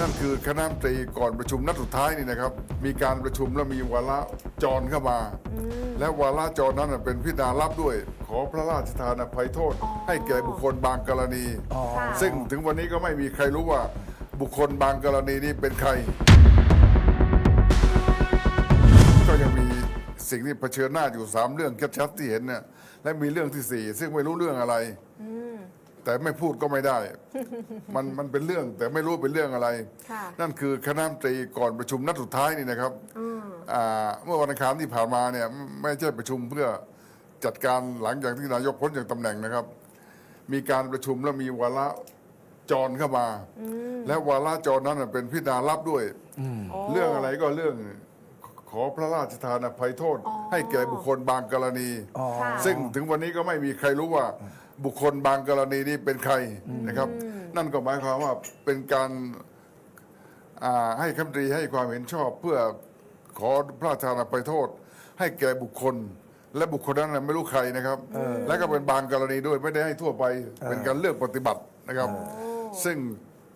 นั่นคือคณะรัฐมนตรีก่อนประชุมนัดสุดท้ายนี่นะครับ มีการประชุมแล้วมีวาระจรเข้ามา และวาระจรนั้นนะเป็นพิจารณารับด้วย ขอพระราชทานอภัยโทษ ให้แก่บุคคลบางกรณีค่ะซึ่งถึงวันนี้ก็ไม่มีใครรู้ว่าบุคคลบางกรณีนี้เป็นใคร ก็ยังมีสิ่งที่เผชิญหน้าอยู่สามเรื่องชัดๆที่เห็นเนี่ยและมีเรื่องที่สี่ซึ่งไม่รู้เรื่องอะไร แต่ไม่พูดก็ไม่ได้ มันมันเป็นเรื่องแต่ไม่รู้เป็นเรื่องอะไร ค่ะ นั่นคือคณะรัฐมนตรีก่อนประชุมนัดสุดท้ายนี่นะครับอ่าเมื่อวันอังคารที่ผ่านมาเนี่ยไม่ใช่ประชุมเพื่อจัดการหลังจากที่นายกพ้นจากตำแหน่งนะครับ มีการประชุมแล้วมีวาระจรเข้ามา และวาระจรนั้นนะเป็นพิจารณารับด้วย เรื่องอะไรก็เรื่องขอพระราชทานอภัยโทษ ให้แก่บุคคลบางกรณีค่ะซึ่งถึงวันนี้ก็ไม่มีใครรู้ว่า บุคคลบางกรณีนี้เป็นใครนะครับ นั่นก็หมายความว่าเป็นการอ่าให้คำตรีให้ความเห็นชอบ เพื่อขอพระราชทานอภัยโทษ ให้แก่บุคคล และบุคคลนั้นนะไม่รู้ใครนะครับ และก็เป็นบางกรณีด้วยไม่ได้ให้ทั่วไปเป็นการเลือกปฏิบัตินะครับ ซึ่ง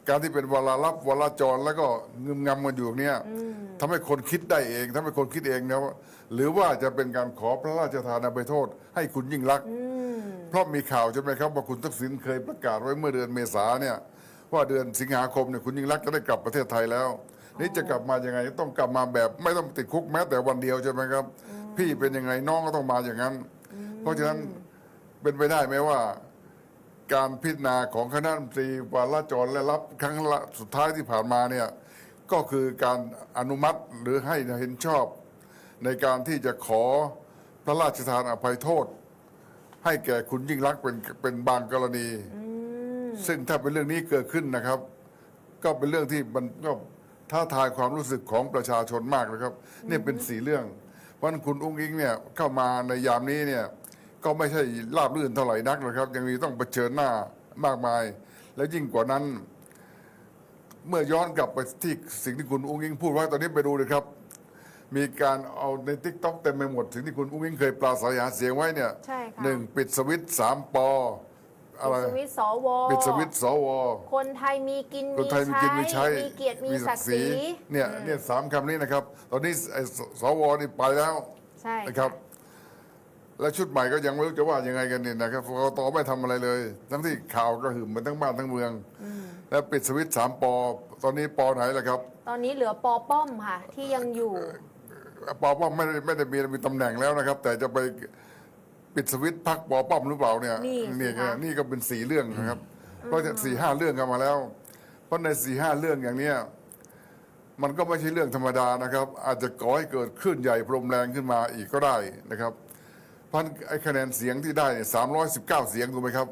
การที่เป็นวาระรับวาระจรแล้วก็งึมงำกันอยู่เนี้ยทำให้คนคิดได้เองทำให้คนคิดเองนะว่าหรือว่าจะเป็นการขอพระราชทานอภัยโทษ ให้คุณยิ่งรักษณ์ เพราะมีข่าวใช่ไหมครับว่าคุณทักษิณเคยประกาศไว้เมื่อเดือนเมษาเนี่ยว่าเดือนสิงหาคมเนี่ยคุณยิ่งรักษณ์จะได้กลับประเทศไทยแล้ว นี่จะกลับมายังไงต้องกลับมาแบบ ไม่ต้องติดคุกแม้แต่วันเดียวใช่ไหมครับ พี่เป็นยังไงน้องก็ต้องมาอย่างนั้น เพราะฉะนั้นเป็นไปได้ไหมว่า การพิจารณาของคณะรัฐมนตรีวาระจรและรับครั้งสุดท้ายที่ผ่านมาเนี่ยก็คือการอนุมัติหรือให้เห็นชอบ ในการที่จะขอพระราชทานอภัยโทษ ให้แก่คุณยิ่งรักษณ์เป็นเป็นบางกรณี ซึ่งถ้าเป็นเรื่องนี้เกิดขึ้นนะครับ ก็เป็นเรื่องที่มันก็ท้าทายความรู้สึกของประชาชนมากนะครับนี่เป็นสี่เรื่องเพราะฉะนั้นคุณอุ้งอิงเนี่ยเข้ามาในยามนี้เนี่ยก็ไม่ใช่ราบรื่นเท่าไหร่นักนะครับ ยังมีต้องเผชิญหน้ามากมาย และยิ่งกว่านั้น เมื่อย้อนกลับไปที่สิ่งที่คุณอุ้งอิงพูดไว้ตอนนี้ไปดูเลยครับ มีการเอาในทิกต็อกเต็มไปหมดสิ่งที่คุณอุ้งอิงเคยปราศัยหาเสียงไว้เนี่ยใช่ค่ะ หนึ่งปิดสวิตช์สามปออะไรปิดสวิตช์สวปิดสวิตช์สวคนไทยมีกินคนไทยมีกินมีใช้มีเกียรติมีศักดิ์ศรีเนี่ยเนี่ยสามคำนี้นะครับ ตอนนี้ไอ้สสวนี่ไปแล้วใช่นะครับ และชุดใหม่ก็ยังไม่รู้จะว่ายังไงกันเนี่ยนะครับกกตไม่ทำอะไรเลย ทั้งที่ข่าวก็หึมมาทั้งบ้านทั้งเมือง แล้วปิดสวิตช์สามปอ ตอนนี้ปอไหนล่ะครับ ตอนนี้เหลือปอป้อมค่ะ ที่ยังอยู่ ปอป้อมไม่ได้ไม่ได้มีมีตำแหน่งแล้วนะครับ แต่จะไปปิดสวิตช์พักปอป้อมหรือเปล่าเนี่ยนี่สินี่คะ นี่ก็เป็นสี่เรื่องนะครับ เพราะสี่ห้าเรื่องกันมาแล้ว เพราะในสี่ห้าเรื่องอย่างเนี้ยมันก็ไม่ใช่เรื่องธรรมดานะครับ อาจจะก่อให้เกิดคลื่นใหญ่พรมแรงขึ้นมาอีกก็ได้นะครับเพราะไอ้คะแนนเสียงที่ได้สามร้อยสิบเก้าเสียงถูกไหมครับ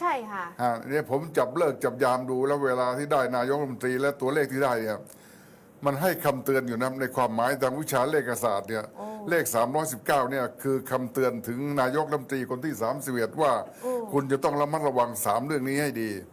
ใช่ค่ะอ่าเนี่ยผมจับเลิกจับยามดูแล้วเวลาที่ได้นายกรัฐมนตรีและตัวเลขที่ได้เนี่ย มันให้คำเตือนอยู่นะในความหมายทางวิชาเลขศาสตร์เนี่ยเลข 319เนี่ยคือคำเตือนถึงนายกรัฐมนตรีคนที่ 31 ว่า คุณจะต้องระมัดระวังสามเรื่องนี้ให้ดี